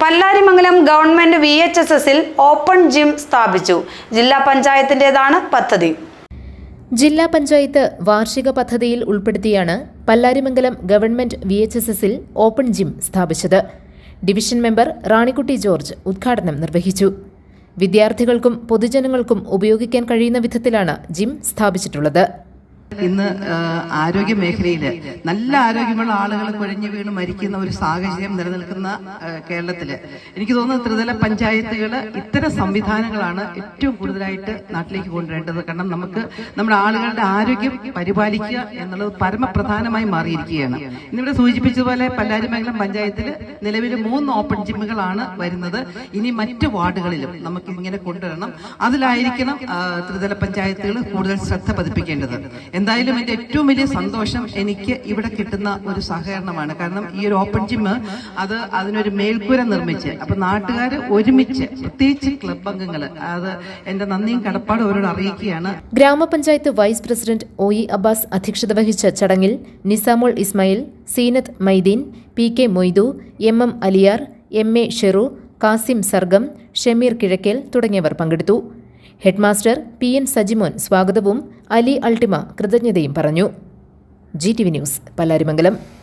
Pallarimangalam government V H S എസിൽ open gym സ്ഥാപിച്ചു. ജില്ലാ പഞ്ചായത്തിന്റെതാണ് പദ്ധതി. ജില്ലാ പഞ്ചായത്ത് വാർഷിക പദ്ധതിയിൽ ഉൾപ്പെടുത്തിയാണ് Pallarimangalam government V H S എസിൽ ഓപ്പൺ ജിം സ്ഥാപിച്ചത്. ഡിവിഷൻ മെമ്പർ റാണിക്കുട്ടി ജോർജ് ഉദ്ഘാടനം നിർവഹിച്ചു. വിദ്യാർത്ഥികൾക്കും പൊതുജനങ്ങൾക്കും ഉപയോഗിക്കാൻ കഴിയുന്ന വിധത്തിലാണ് ജിം സ്ഥാപിച്ചിട്ടുള്ളത്. ഇന്ന് ആരോഗ്യ മേഖലയിൽ നല്ല ആരോഗ്യമുള്ള ആളുകൾ കുഴഞ്ഞു വീണ് മരിക്കുന്ന ഒരു സാഹചര്യം നിലനിൽക്കുന്ന കേരളത്തിൽ എനിക്ക് തോന്നുന്നു ത്രിതല പഞ്ചായത്തുകൾ ഇത്തരം സംവിധാനങ്ങളാണ് ഏറ്റവും കൂടുതലായിട്ട് നാട്ടിലേക്ക് കൊണ്ടുവരേണ്ടത്. കാരണം നമുക്ക് നമ്മുടെ ആളുകളുടെ ആരോഗ്യം പരിപാലിക്കുക എന്നുള്ളത് പരമപ്രധാനമായി മാറിയിരിക്കുകയാണ്. ഇന്നിവിടെ സൂചിപ്പിച്ചതുപോലെ പല്ലാരിമംഗലം പഞ്ചായത്തിൽ നിലവിൽ മൂന്ന് ഓപ്പൺ ജിമ്മുകളാണ് വരുന്നത്. ഇനി മറ്റ് വാർഡുകളിലും നമുക്ക് ഇങ്ങനെ കൊണ്ടുവരണം. അതിലായിരിക്കണം ത്രിതല പഞ്ചായത്തുകൾ കൂടുതൽ ശ്രദ്ധ പതിപ്പിക്കേണ്ടത്. എന്തായാലും എന്റെ ഏറ്റവും വലിയ സന്തോഷം എനിക്ക് ഇവിടെ കിട്ടുന്ന ഒരു സഹകരണമാണ്. കാരണം ഈ ഒരു ഓപ്പൺ ജിമ്മ് അത് അതിനൊരു മേൽക്കൂര നിർമ്മിച്ച് അപ്പൊ നാട്ടുകാർ ഒരുമിച്ച് പ്രത്യേകിച്ച് ക്ലബ് അംഗങ്ങൾ അത് എന്റെ നന്ദിയും കടപ്പാടും അവരോട് അറിയിക്കുകയാണ്. ഗ്രാമപഞ്ചായത്ത് vice president O E Abbas അധ്യക്ഷത വഹിച്ച ചടങ്ങിൽ Nizamul Ismail Seenath Maideen P K Moidu M M Aliyar M A Sheru Kasim Sargam Shameer Kizhakkel തുടങ്ങിയവർ പങ്കെടുത്തു. ഹെഡ്മാസ്റ്റർ പി എൻ സജിമോൻ സ്വാഗതവും അലി അൾട്ടിമ കൃതജ്ഞതയും പറഞ്ഞു. G T V news Pallarimangalam.